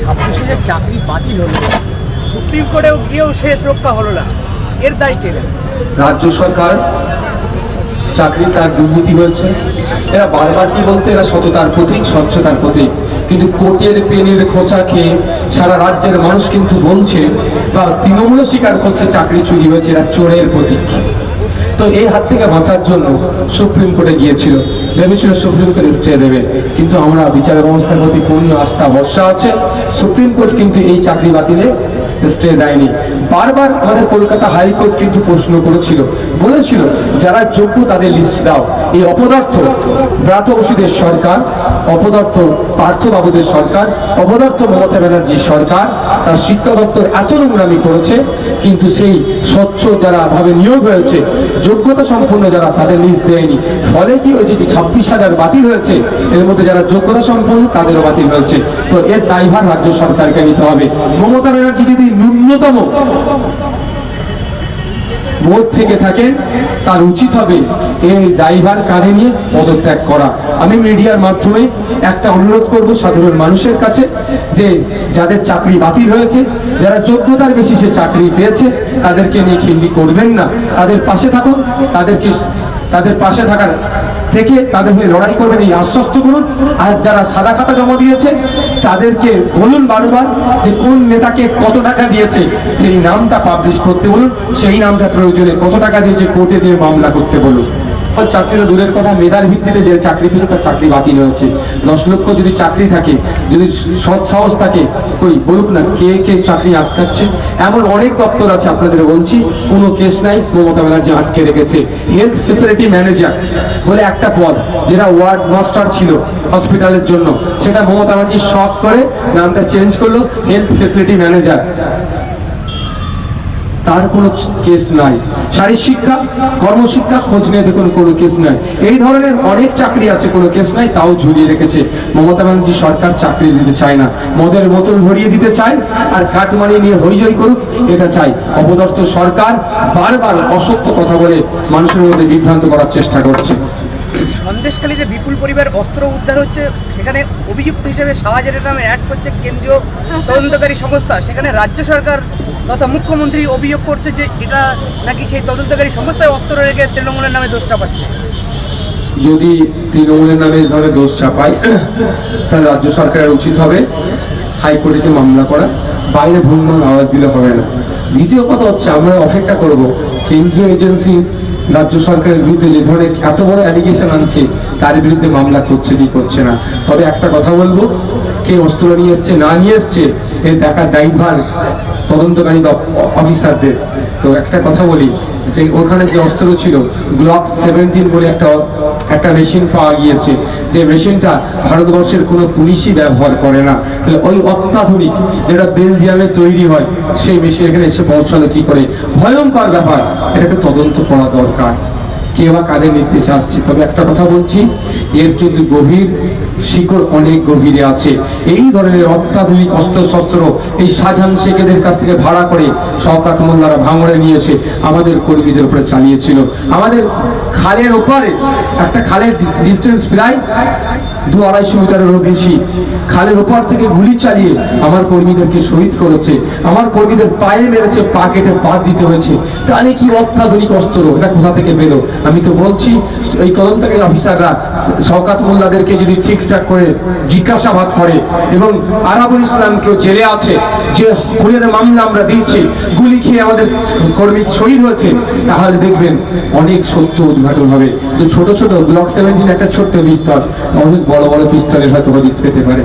ছাব্বিশ হাজার চাকরি বাতিল হলো। সুপ্রিম কোর্টেও গিয়েও শেষ রক্ষা হলো না। এর দায় কে রাজ্য সরকার চাকরি তার দুর্নীতি হয়েছে। এরা বারবার কি বলতে, এরা সততার প্রতীক, স্বচ্ছতার প্রতীক। কিন্তু কোর্টের পেনের খোঁচা খেয়ে সারা রাজ্যের মানুষ কিন্তু বলছে, বা তৃণমূল স্বীকার করছে চাকরি চুরি হয়েছে, এরা চোরের প্রতীক। তো এই হাত থেকে বাঁচার জন্য সুপ্রিম কোর্টে গিয়েছিল। ভেবেছিল সুপ্রিম কোর্ট স্টে দেবে। কিন্তু আমরা বিচার ব্যবস্থার প্রতি পূর্ণ আস্থা, ভরসা আছে। সুপ্রিম কোর্ট কিন্তু এই চাকরি বাতিলে স্টে দেয়নি। বারবার আমাদের কলকাতা হাইকোর্ট কিন্তু প্রশ্ন করেছিল। বলেছিল, যারা যোগ্য তাদের লিস্ট দাও। এই অপদার্থ ব্রাত বসুদের সরকার, অপদার্থ পার্থবাবুদের সরকার, অপদার্থ মমতা ব্যানার্জির সরকার, তার শিক্ষা দপ্তর এত নোংরামি করেছে, কিন্তু সেই স্বচ্ছ যারা ভাবে নিয়োগ হয়েছে, যোগ্যতা সম্পন্ন যারা তাদের লিস্ট দেয়নি। ফলে কি হয়েছে যে ছাব্বিশ হাজার বাতিল হয়েছে, এর মধ্যে যারা যোগ্যতা সম্পন্ন তাদেরও বাতিল হয়েছে। তো এর দায়ভার রাজ্য সরকারকে নিতে হবে। মমতা ব্যানার্জি যদি ন্যূনতম বোধ থেকে থাকেন তার উচিত হবে এই দায়ভার কাঁধে নিয়ে পদত্যাগ করা। আমি মিডিয়ার মাধ্যমে একটা অনুরোধ করব সাধারণ মানুষের কাছে যে যাদের চাকরি বাতিল হয়েছে, যারা যোগ্যতার বেশি সে চাকরি পেয়েছে, তাদেরকে নিয়ে খিল্লি করবেন না। তাদের পাশে থাকুন, তাদেরকে তাদের পাশে থাকার থেকে তাদের হয়ে লড়াই করবেন এই আশ্বস্ত করুন। আর যারা সাদা খাতা জমা দিয়েছে, তাদেরকে বলুন বারবার যে কোন নেতাকে কত টাকা দিয়েছে, সেই নামটা পাবলিশ করতে বলুন। সেই নামটা প্রয়োজনে কত টাকা দিয়েছে, কোর্টে দিয়ে মামলা করতে বলুন। চাকরি তো দূরের কথা, মেধার ভিত্তিতে যে চাকরি পেয়েছে তার চাকরি বাতিল হয়েছে। দশ লক্ষ যদি চাকরি থাকে, যদি সৎ সাহস থাকে, কই বলুক না, কে কে চাকরি আটকাচ্ছে? এমন অনেক দপ্তর আছে আপনাদের বলছি, কোনো কেস নাই, মমতা ব্যানার্জি আটকে রেখেছে। হেলথ ফেসিলিটি ম্যানেজার বলে একটা পদ, যেটা ওয়ার্ড মাস্টার ছিল হসপিটালের জন্য। সেটা মমতা ব্যানার্জি শখ করে নামটা চেঞ্জ করল হেলথ ফেসিলিটি ম্যানেজার তার কোনো কেস নাই। শারীর শিক্ষা, কর্মশিক্ষা খোঁজ নিয়ে দেখুন কোনো কেস নাই। এই ধরনের অনেক চাকরি আছে, কোনো কেস নাই, তাও ঝুলিয়ে রেখেছে। মমতা ব্যানার্জি সরকার চাকরি দিতে চায় না। মদের বোতল ভরিয়ে দিতে চায় আর কাটমানি নিয়ে হইচই করুক, এটা চাই অপদর্থ সরকার বারবার অসত্য কথা বলে মানুষের মধ্যে বিভ্রান্ত করার চেষ্টা করছে। সন্দেশখালীতে বিপুল পরিবার অস্ত্র উদ্ধার হচ্ছে। সেখানে অভিযুক্ত হিসেবে শাহজাহানের নামে অ্যাড করছে কেন্দ্রীয় তদন্তকারী সংস্থা। সেখানে রাজ্য সরকার তথা মুখ্যমন্ত্রী অভিযোগ করছে যে এটা নাকি সেই তদন্তকারী সংস্থায় অস্ত্র রেখে তৃণমূলের নামে দোষ চাপাচ্ছে। যদি তৃণমূলের নামে ধরনের দোষ চাপায়, তাহলে রাজ্য সরকারের উচিত হবে হাইকোর্টে মামলা করা। বাইরে ভুলমান আওয়াজ দিলে হবে না। দ্বিতীয় কথা হচ্ছে, আমরা অপেক্ষা করব কেন্দ্রীয় এজেন্সি রাজ্য সরকারের বিরুদ্ধে যে ধরনের এত বড় অ্যালিগেশন আনছে, তার বিরুদ্ধে মামলা করছে কি করছে না। তবে একটা কথা বলব, কে অস্ত্র নিয়ে এসছে, না নিয়ে এসছে এর দেখার দায়িত্বভার তদন্তকারী অফিসারদের তো একটা কথা বলি, যে ওখানে যে অস্ত্র ছিল গ্লক সেভেন্টিন বলে একটা একটা মেশিন পাওয়া গিয়েছে। যে মেশিনটা ভারতবর্ষের কোনো পুলিশই ব্যবহার করে না। তাহলে ওই অত্যাধুনিক যেটা বেলজিয়ামে তৈরি হয়, সেই মেশিন এখানে এসে পৌঁছালো কি করে? ভয়ঙ্কর ব্যাপার। এটাকে তদন্ত করা দরকার। কে বা কাদের নির্দেশে আসছে। তবে একটা কথা বলছি, এর কিন্তু গভীর শিকড় অনেক গভীরে আছে। এই ধরনের অত্যাধুনিক অস্ত্র শস্ত্র এই শাহজাহান শেখেদের কাছ থেকে ভাড়া করে শওকাত মোল্লারা ভাঙড়ে নিয়ে এসে আমাদের কর্মীদের উপরে চালিয়েছিল। আমাদের খালের ওপারে, একটা খালের ডিস্টেন্স প্রায় দু আড়াইশো মিটারেরও বেশি। খালের ওপার থেকে গুলি চালিয়ে আমার কর্মীদেরকে শহীদ করেছে। আমার কর্মীদের পায়ে মেরেছে, পা কেটে পা দিতে হয়েছে। তাহলে কি অত্যাধুনিক অস্ত্র? এটা কোথা থেকে পেল? আমি তো বলছি, এই তদন্তকারী অফিসাররা শওকাত মোল্লাদেরকে যদি ঠিকঠাক করে জিজ্ঞাসাবাদ করে এবং আরাবুল ইসলামকেও জেলে আছে, যে খুনের মামলা আমরা দিয়েছি, গুলি খেয়ে আমাদের কর্মী শহীদ হয়েছে, তাহলে দেখবেন অনেক সত্য উদ্ঘাটন হবে। তো ছোট ছোট ব্লক সেভেন্টিন একটা ছোট্ট বিস্তর, অনেক বড় বড় পিস্তলের হয়তো হদিস পেতে পারে।